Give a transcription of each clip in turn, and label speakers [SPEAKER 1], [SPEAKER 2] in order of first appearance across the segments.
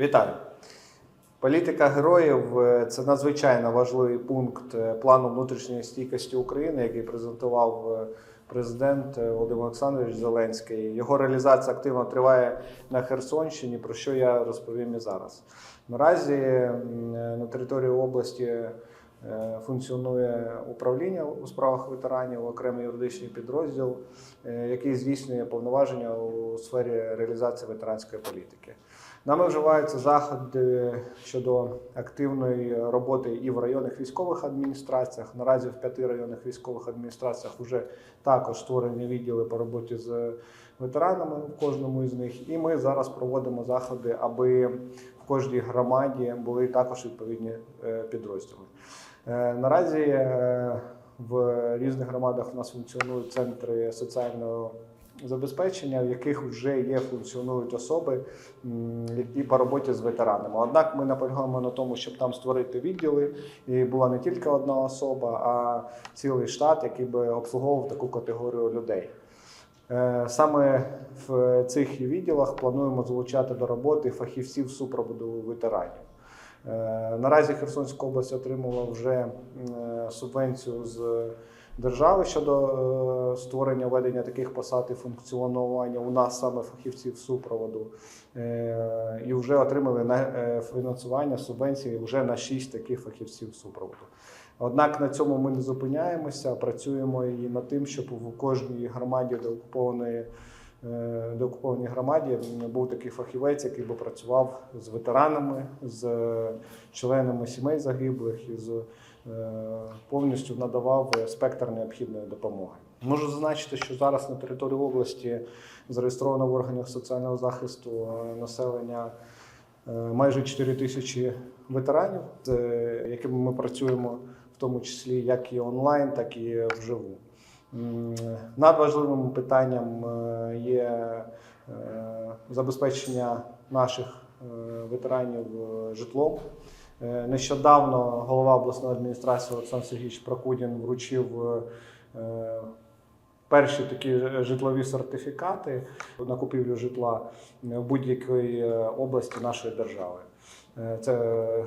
[SPEAKER 1] Вітаю! Політика героїв е, це надзвичайно важливий пункт е, плану внутрішньої стійкості України, який презентував е, президент Володимир Олександрович Зеленський. Його реалізація активно триває на Херсонщині, про що я розповім і зараз. Наразі на території області функціонує управління у справах ветеранів, окремий юридичний підрозділ, який здійснює повноваження у сфері реалізації ветеранської політики. Нами вживаються заходи щодо активної роботи і в районних військових адміністраціях. Наразі в п'яти районних військових адміністраціях вже також створені відділи по роботі з ветеранами в кожному із них. І ми зараз проводимо заходи, аби в кожній громаді були також відповідні е, підрозділи. Е, Наразі е, в різних громадах у нас функціонують центри соціального забезпечення, в яких вже є функціонують особи, які по роботі з ветеранами. Однак ми наполягаємо на тому, щоб там створити відділи, і була не тільки одна особа, а цілий штат, який би обслуговував таку категорію людей. Е, Саме в цих відділах плануємо залучати до роботи фахівців супроводу ветеранів. Е, Наразі Херсонська область отримала вже е, субвенцію з держави щодо е, створення ведення таких посад і функціонування у нас саме фахівців супроводу. Е, І вже отримали на е, фінансування субвенції вже на 6 таких фахівців супроводу. Однак на цьому ми не зупиняємося, працюємо і над тим, щоб в кожній громаді деокупованої е, деокупованій громаді був такий фахівець, який би працював з ветеранами, з членами сімей загиблих і з е, повністю надавав спектр необхідної допомоги. Можу зазначити, що зараз на території області зареєстровано в органах соціального захисту е, населення е, майже 4 тисячі ветеранів, з е, якими ми працюємо в тому числі як і онлайн, так і вживу. Надважливим питанням е, є е, забезпечення наших е, ветеранів е, житлом. Е, Нещодавно голова обласної адміністрації Олександр Сергійович Прокудін вручив е, перші такі житлові сертифікати на купівлю житла в будь-якій е, області нашої держави. Е, Це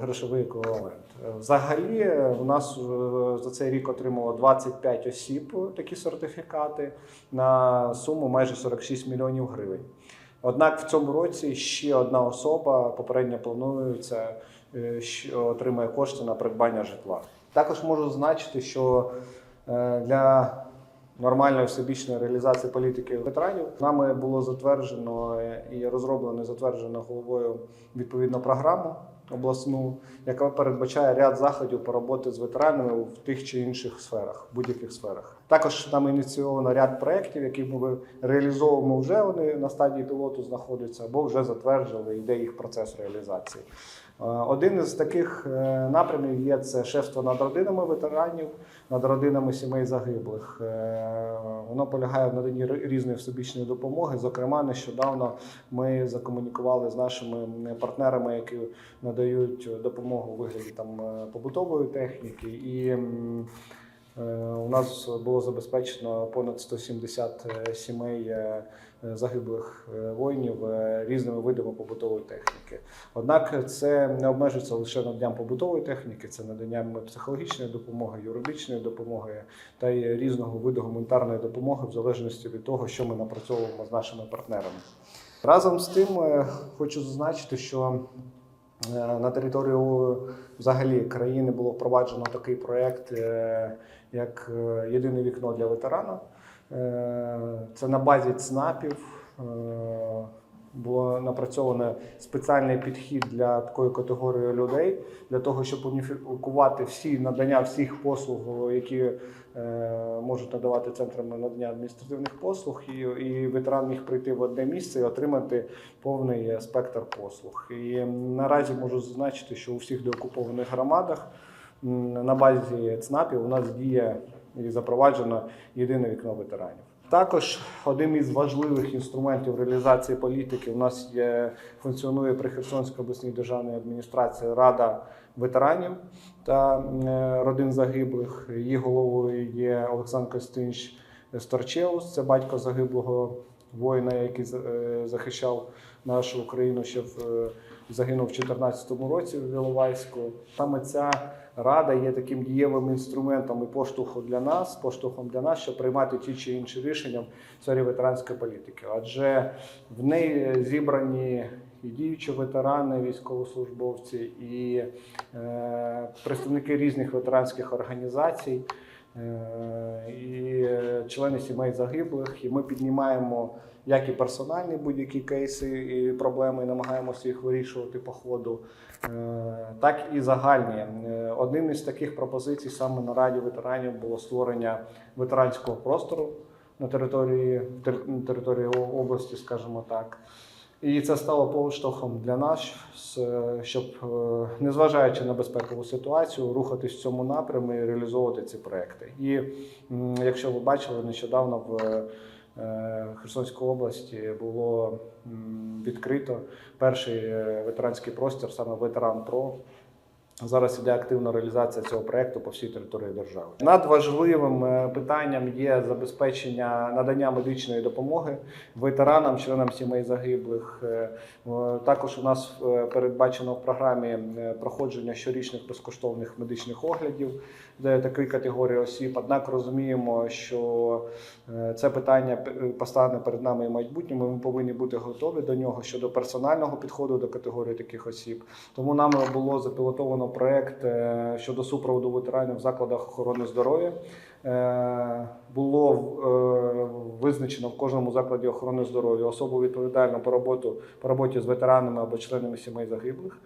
[SPEAKER 1] грошовий еквівалент. Е, Взагалі, е, у нас е, за цей рік отримало 25 осіб такі сертифікати на суму майже 46 мільйонів гривень. Однак в цьому році ще одна особа попередньо планується, е, що отримає кошти на придбання житла. Також можу зазначити, що е, для нормальної всебічної реалізації політики ветеранів нами було затверджено е, і розроблено і затверджено головою відповідну програму обласну, яка передбачає ряд заходів по роботі з ветеранами в тих чи інших сферах, будь-яких сферах. Також нам ініційовано ряд проєктів, які ми реалізовуємо вже вони на стадії пілоту знаходяться, або вже затверджили, йде їх процес реалізації. Е, Один із таких е, напрямів є це шефство над родинами ветеранів, над родинами сімей загиблих. Е, Воно полягає в наданні різної всебічної допомоги. Зокрема, нещодавно ми закомунікували з нашими партнерами, які надають допомогу у вигляді там побутової техніки. І у нас було забезпечено понад 170 сімей загиблих е, воїнів е, різними видами побутової техніки. Однак це не обмежується лише наданням побутової техніки, це наданням психологічної допомоги, юридичної допомоги та й різного виду гуманітарної допомоги в залежності від того, що ми напрацьовуємо з нашими партнерами. Разом з тим е, хочу зазначити, що е, на території взагалі країни було впроваджено такий проєкт, е, як е, єдине вікно для ветерана. Е, Це на базі ЦНАПів. е, Було напрацьовано спеціальний підхід для такої категорії людей, для того, щоб уніфікувати всі надання всіх послуг, які е, можуть надавати центрами надання адміністративних послуг, і, і ветеран міг прийти в одне місце і отримати повний спектр послуг. І наразі можу зазначити, що у всіх деокупованих громадах на базі ЦНАПів у нас діє і запроваджено єдине вікно ветеранів. Також одним із важливих інструментів реалізації політики у нас є функціонує при Херсонській обласній державній адміністрації Рада ветеранів та е, родин загиблих. Її головою є Олександр Костинч Старчеус, це батько загиблого воїна, який е, захищав нашу Україну ще в загинув в 2014 році в Іловайську. Саме ця рада є таким дієвим інструментом і поштовхом для нас, поштовхом для нас, щоб приймати ті чи інші рішення в сфері ветеранської політики. Адже в неї зібрані і діючі ветерани, військовослужбовці, і е, представники різних ветеранських організацій, е, і члени сімей загиблих. І ми піднімаємо як і персональні будь-які кейси і проблеми, і намагаємося їх вирішувати по ходу, е, так і загальні. Е, Одним із таких пропозицій саме на Раді ветеранів було створення ветеранського простору на території, території області, скажімо так. І це стало поштовхом для нас, щоб, е, незважаючи на безпекову ситуацію, рухатись в цьому напрямі і реалізовувати ці проекти. І якщо ви бачили, нещодавно в е, Херсонській області було відкрито перший е, ветеранський простір, саме ветеран ПРО. Зараз іде активна реалізація цього проекту по всій території держави. Надважливим е, питанням є забезпечення надання медичної допомоги ветеранам, членам сімей загиблих. Е, Також у нас е, передбачено в програмі проходження щорічних безкоштовних медичних оглядів для такої категорії осіб. Однак розуміємо, що це питання постане перед нами і майбутньому. Ми повинні бути готові до нього щодо персонального підходу до категорії таких осіб. Тому нами було запілотовано проект е, щодо супроводу ветеранів в закладах охорони здоров'я. Е, Було е, визначено в кожному закладі охорони здоров'я особу відповідальну по роботу по роботі з ветеранами або членами сімей загиблих.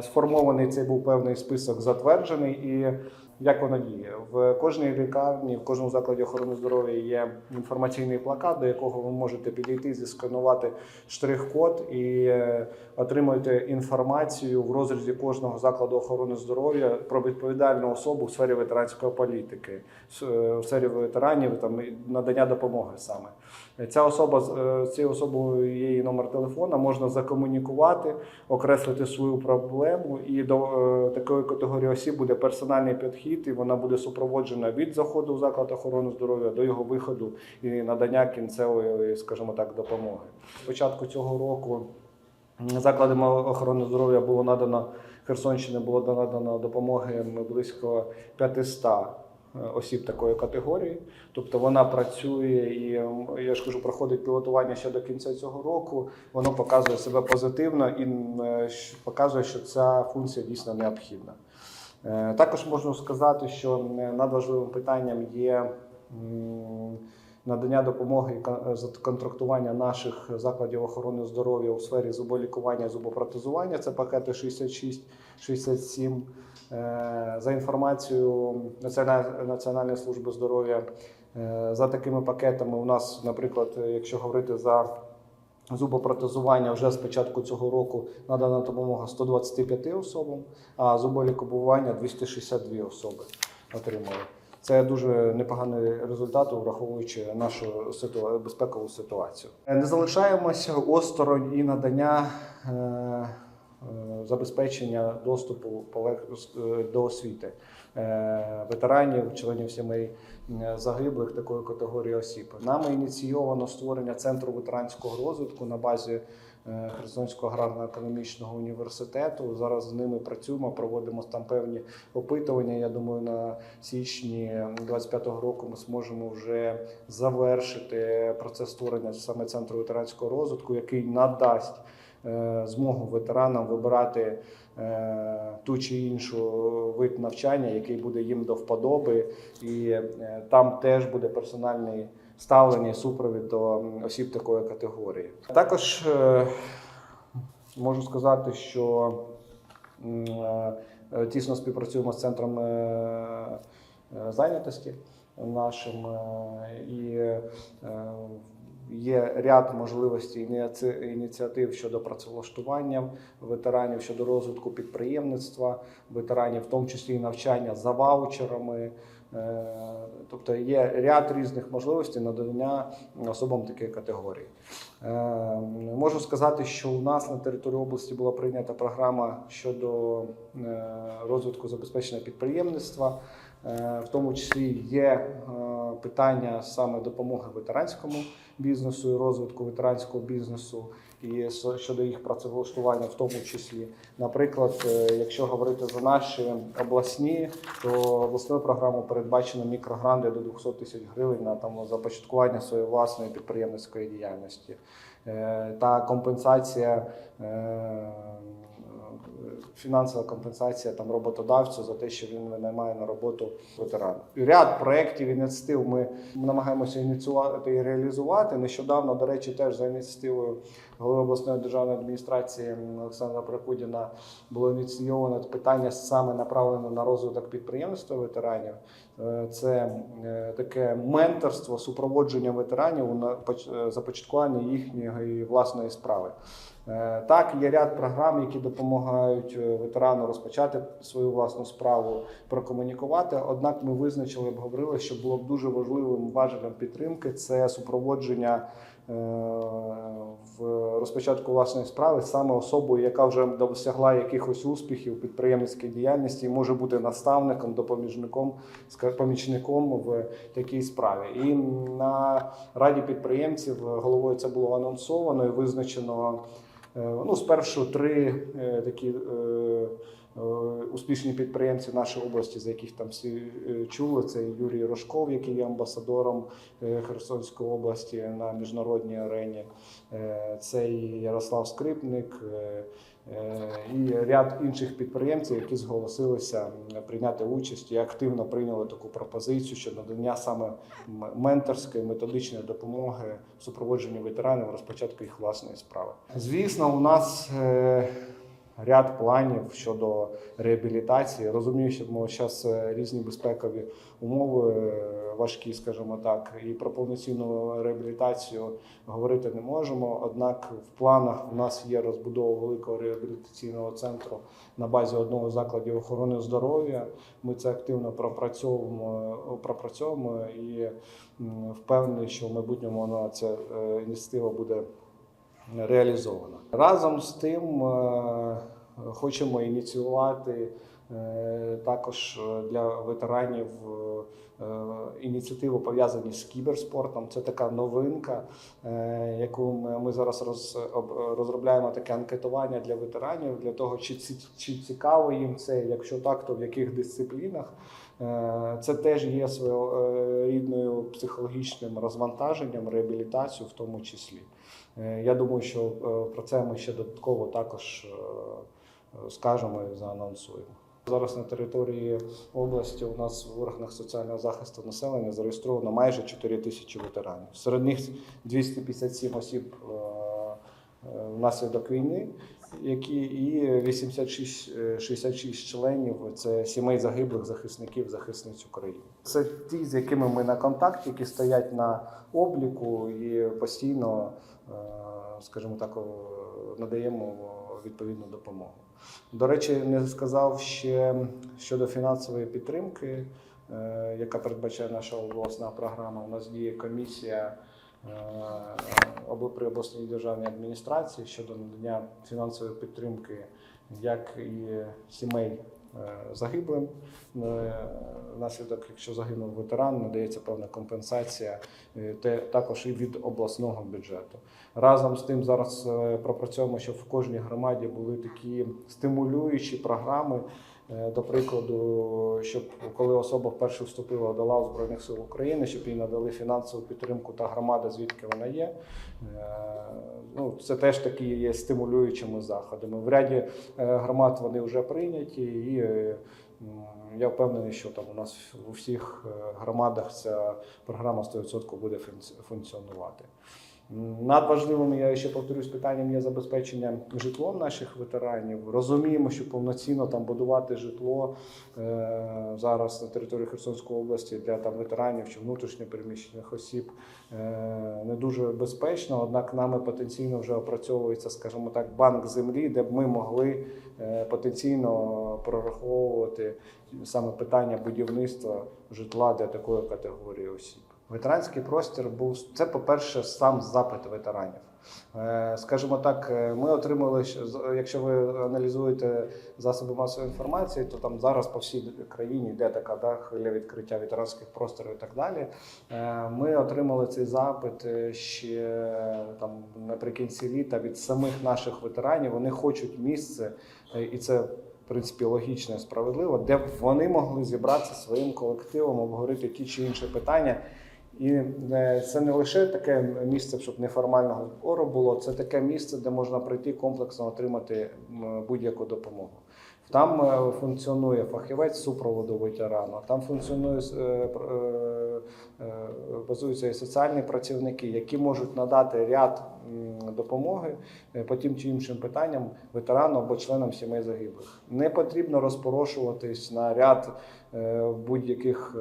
[SPEAKER 1] Сформований цей був певний список затверджений і. Як воно діє? В кожній лікарні, в кожному закладі охорони здоров'я є інформаційний плакат, до якого ви можете підійти, зісканувати штрих-код і е, отримуєте інформацію в розрізі кожного закладу охорони здоров'я про відповідальну особу в сфері ветеранської політики, е, в сфері ветеранів там надання допомоги саме. Ця особа з е, цією особою її номер телефона, можна закомунікувати, окреслити свою проблему, і до е, такої категорії осіб буде персональний підхід, і вона буде супроводжена від заходу в заклад охорони здоров'я до його виходу і надання кінцевої, скажімо так, допомоги. З початку цього року закладами охорони здоров'я було надано Херсонщини було надано допомоги близько 500 осіб такої категорії. Тобто вона працює і я ж кажу, проходить пілотування ще до кінця цього року. Воно показує себе позитивно і е, показує, що ця функція дійсно необхідна. Е, Також можна сказати, що надважливим питанням є надання допомоги і за контрактування наших закладів охорони здоров'я у сфері зуболікування зубопротезування. Це пакети 66, 67. Е, За інформацією Національної, служби здоров'я, е, за такими пакетами у нас, наприклад, якщо говорити за зубопротезування, вже з початку цього року надана допомога 125 особам, а зуболікування 262 особи отримали. Це дуже непоганий результат, враховуючи нашу ситу- безпекову ситуацію. Е, Не залишаємося осторонь і надання е, е, забезпечення доступу до освіти ветеранів, членів сімей загиблих такої категорії осіб. Нами ініційовано створення центру ветеранського розвитку на базі Херсонського аграрно-економічного університету. Зараз з ними працюємо, проводимо там певні опитування. Я думаю, на січні 25-го року ми зможемо вже завершити процес створення саме центру ветеранського розвитку, який надасть е, змогу ветеранам вибирати е, ту чи іншу вид навчання, який буде їм до вподоби, і е, там теж буде персональний ставлення і супровід до осіб такої категорії. Також е, можу сказати, що е, тісно співпрацюємо з центром е, зайнятості нашим і Є ряд можливостей ініціатив щодо працевлаштування ветеранів, щодо розвитку підприємництва, ветеранів, в тому числі і навчання за ваучерами. Е, Тобто є ряд різних можливостей надання особам такої категорії. Е, Можу сказати, що у нас на території області була прийнята програма щодо е, розвитку забезпечення підприємництва. В тому числі є питання саме допомоги ветеранському бізнесу і розвитку ветеранського бізнесу і щодо їх працевлаштування, в тому числі. Наприклад, е, якщо говорити за наші обласні, то обласною програмою передбачено мікрогранди до 200 тисяч гривень на там започаткування своєї власної підприємницької діяльності Е, та компенсація. Фінансова компенсація там роботодавцю за те, що він наймає на роботу ветерана. Ряд проєктів ініціатив ми намагаємося ініціювати і реалізувати. Нещодавно, до речі, теж за ініціативою голови обласної державної адміністрації Олександра Прокудіна було ініційовано питання саме направлене на розвиток підприємництва ветеранів. Е, Це е, таке менторство, супроводження ветеранів у е, започаткуванні їхньої власної справи. Е, Так, є ряд програм, які допомагають е, ветерану розпочати свою власну справу, прокомунікувати. Однак ми визначили, обговорили, що було б дуже важливим важелем підтримки це супроводження е, в розпочатку власної справи саме особою, яка вже досягла якихось успіхів підприємницькій діяльності, і може бути наставником, допоміжником, помічником в такій справі. І на раді підприємців головою це було анонсовано і визначено. Е, Ну, спершу три е, такі е, успішні підприємці нашої області, за яких там всі чули. Це Юрій Рожков, який є амбасадором Херсонської області на міжнародній арені. Це і Ярослав Скрипник. Е, І ряд інших підприємців, які зголосилися прийняти участь і активно прийняли таку пропозицію щодо надання саме менторської методичної допомоги супроводженню ветеранів розпочатку їх власної справи. Звісно, у нас е, ряд планів щодо реабілітації. Розумію, що зараз різні безпекові умови е, важкі, скажімо так, і про повноцінну реабілітацію говорити не можемо. Однак в планах у нас є розбудова великого реабілітаційного центру на базі одного з закладів охорони здоров'я. Ми це активно пропрацьовуємо, пропрацьовуємо і впевнений, що в майбутньому вона ця е, ініціатива буде реалізована. Разом з тим е, хочемо ініціювати е, також для ветеранів е, ініціативу пов'язані з кіберспортом. Це така новинка, яку ми, зараз роз, розробляємо таке анкетування для ветеранів для того, чи, чи цікаво їм це, якщо так, то в яких дисциплінах. Це теж є своєрідною психологічним розвантаженням, реабілітацією в тому числі. Е, Я думаю, що е, про це ми ще додатково також е, скажемо і заанонсуємо. Зараз на території області у нас в органах соціального захисту населення зареєстровано майже 4 тисячі ветеранів. Серед них 257 осіб внаслідок війни, які і 86, е, 66 членів це сімей загиблих захисників, захисниць України. Це ті, з якими ми на контакті, які стоять на обліку і постійно, е, скажімо так, надаємо відповідну допомогу. До речі, не сказав ще щодо фінансової підтримки, е, яка передбачає наша обласна програма. У нас діє комісія е, при обласній державній адміністрації щодо надання фінансової підтримки як і сімей е, загиблим. Е, Внаслідок, якщо загинув ветеран, надається певна компенсація, е, те також і від обласного бюджету. Разом з тим зараз е, пропрацьовуємо, щоб в кожній громаді були такі стимулюючі програми. Е, До прикладу, щоб коли особа вперше вступила до лав Збройних сил України, щоб їй надали фінансову підтримку та громада, звідки вона є. Е, Ну, це теж такі є стимулюючими заходами. В ряді е, громад вони вже прийняті, і я впевнений, що там у нас у всіх громадах ця програма 100% буде функціонувати. Надважливим, я ще повторюсь, питанням є забезпечення житлом наших ветеранів. Розуміємо, що повноцінно там будувати житло е, зараз на території Херсонської області для там ветеранів чи внутрішньо переміщених осіб е, не дуже безпечно. Однак нами потенційно вже опрацьовується, скажімо так, банк землі, де б ми могли е, потенційно прораховувати саме питання будівництва житла для такої категорії осіб. Ветеранський простір був це, по-перше, сам запит ветеранів. Е, Скажімо так, е, ми отримали, якщо ви аналізуєте засоби масової інформації, то там зараз по всій країні йде така да, хвиля відкриття ветеранських просторів і так далі. Е, Ми отримали цей запит ще там наприкінці літа від самих наших ветеранів. Вони хочуть місце, і це. В принципі, логічно і справедливо, де б вони могли зібратися своїм колективом, обговорити ті чи інші питання. І е, це не лише таке місце, щоб неформального збору було, це таке місце, де можна прийти комплексно отримати будь-яку допомогу. Там е, функціонує фахівець супроводу ветерану, там функціонує е, базуються і соціальні працівники, які можуть надати ряд допомоги по тим чи іншим питанням ветерану або членам сімей загиблих. Не потрібно розпорошуватись на ряд будь-яких.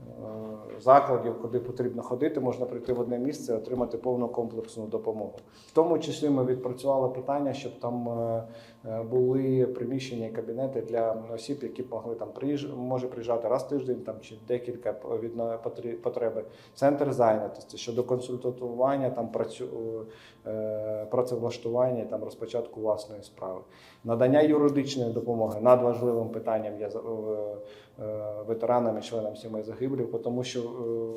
[SPEAKER 1] Е, закладів, куди потрібно ходити, можна прийти в одне місце і отримати повну комплексну допомогу. В тому числі ми відпрацювали питання, щоб там е, е, були приміщення і кабінети для осіб, які могли там приїж... може приїжджати раз в тиждень там чи декілька від потреби. Центр зайнятості щодо консультування, там працю... працевлаштування там розпочатку власної справи. Надання юридичної допомоги надважливим питанням е, ветеранам і членам сімей загиблих, тому що е,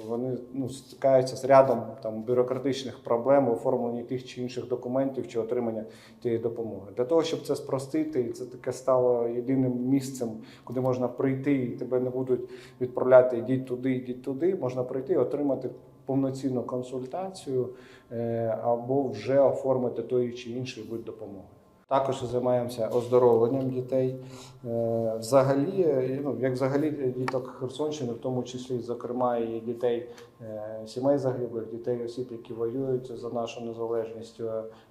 [SPEAKER 1] вони ну, стикаються з рядом там бюрократичних проблем у оформленні тих чи інших документів чи отримання тієї допомоги. Для того, щоб це спростити, і це таке стало єдиним місцем, куди можна прийти, і тебе не будуть відправляти ідіть туди, ідіть туди. Можна прийти і отримати повноцінну консультацію е, або вже оформити той чи інший вид допомоги. Також займаємося оздоровленням дітей. Е, Взагалі, е, ну як взагалі діток Херсонщини, в тому числі, зокрема, і дітей е, сімей загиблих, дітей осіб, які воюють за нашу незалежність.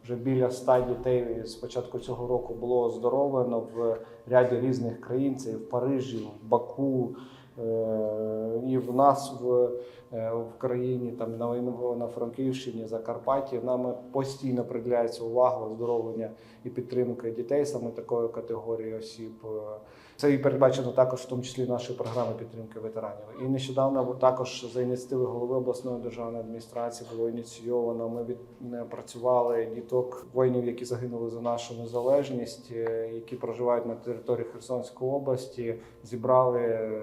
[SPEAKER 1] Вже біля ста дітей з початку цього року було оздоровлено в ряді різних країн. Це і в Парижі, в Баку. Е, І в нас в, е, в країні, там на на Франківщині, Закарпатті, нами постійно приділяється увага оздоровлення і підтримка дітей саме такої категорії осіб. Це і передбачено також, в тому числі нашої програми підтримки ветеранів. І нещодавно також за ініціативи голови обласної державної адміністрації було ініційовано. Ми від е, діток воїнів, які загинули за нашу незалежність, е, які проживають на території Херсонської області. Зібрали е,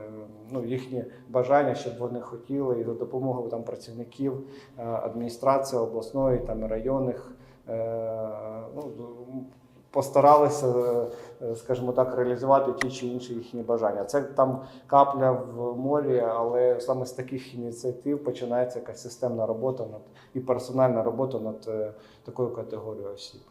[SPEAKER 1] ну, їхні бажання, щоб вони хотіли, і за допомогою там працівників е, адміністрації обласної там районних. Ну, постаралися, е, скажімо так, реалізувати ті чи інші їхні бажання. Це там капля в морі, але саме з таких ініціатив починається якась системна робота над і персональна робота над е, такою категорією осіб.